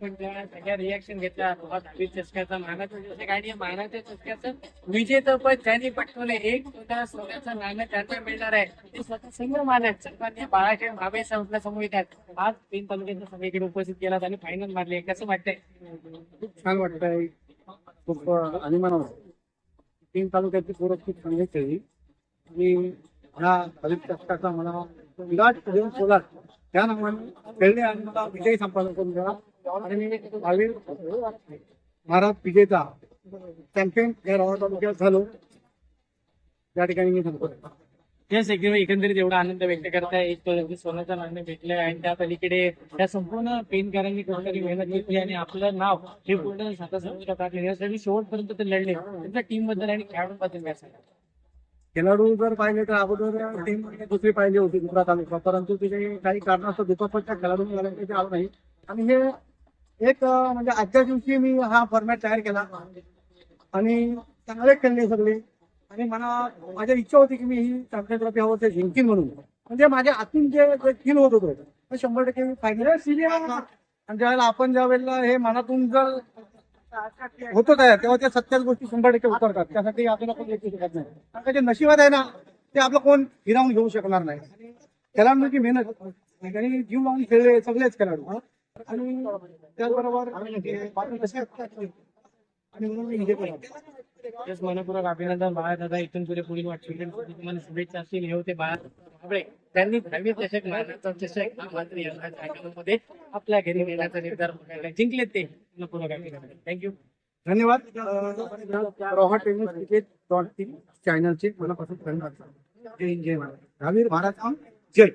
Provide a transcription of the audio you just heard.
पण त्या सगळ्या रिॲक्शन घेतल्या चषकाचा मानाचं चषक आणि मानाच्या चषकाचं एक स्वतः सोन्याचं नाणं त्यांना मिळणार आहे ते स्वतः संघ मानत सन्मान्य बाळासाहेब भावे समोर येतात आज तीन तालुक्याच्या सगळीकडे उपस्थित केलात आणि फायनल मारले कसं वाटतंय खूप छान वाटतंय खूप अनिमान तीन तालुक्याची पोरं खूप चांगली खेळली आणि ह्या दलित कष्टाचा मला विराट देऊन सोलार. त्या नावाने खेळले आणि मला विजयी संपादन करून दिला आणि मी महाराज विजेता चॅम्पियन या रावळ तालुक्यात झालो. त्या ठिकाणी मी सांगतो तेच एकदम एकंदरीत एवढा आनंद व्यक्त करताय. एक सोन्याचा सोन्याचं नाणं भेटलंय आणि त्या पलीकडे त्या संपूर्ण पेनकारांनी कोणतरी मेहनत घेतली आणि आपलं नाव हे पूर्ण साता टाकले यासाठी शेवटपर्यंत ते लढले. त्यांच्या टीमबद्दल आणि खेळाडूंबद्दल काय सांगाल? खेळाडू जर पाहिले तर अगोदर टीम दुसरी पाहिली होती दुसरा तालुका. परंतु तिथे काही कारणास्तव दुपारच्या खेळाडूंना ते आलो नाही. आणि हे एक म्हणजे आजच्या दिवशी मी हा फॉर्मॅट तयार केला. आणि चांगले खेळले सगळे. आणि मला माझ्या इच्छा होती की मी ही चॅम्पियन ट्रॉफी हवं ते जिंकीन म्हणून. म्हणजे माझ्या आतून जे फील होत होतं शंभर टक्के मी फायनल आणि ज्यावेळेला आपण ज्या वेळेला हे मनातून जर होतो तयार. तेव्हा त्या सत्याच गोष्टी शंभर टक्के उतरतात. त्यासाठी आपल्याला कोण लेखू शकत नाही. कारण का जे नशिबात आहे ना ते आपलं कोण हिरावून घेऊ शकणार नाही. खेळाडूंची म्हणजे मेहनत आणि जीव लावून खेळले सगळेच खेळाडू आणि त्याचबरोबर आणि म्हणून मनपूर्वक अभिनंदन बाळा दादा इथून पुढे पुढील वाटचाल तुम्हाला शुभेच्छा असतील. हे होते बाळा त्यांनी दहावी चषक मानाचा चषक हा मात्र यंदा कार्यक्रमामध्ये आपल्या घरी नेण्याचा निर्धार केला. जिंकले ते. थँक्यू धन्यवाद. Roha tennis cricket dot in चॅनलचे मनापासून धन्यवाद. जय हिंद जय महाराज महाराज जय.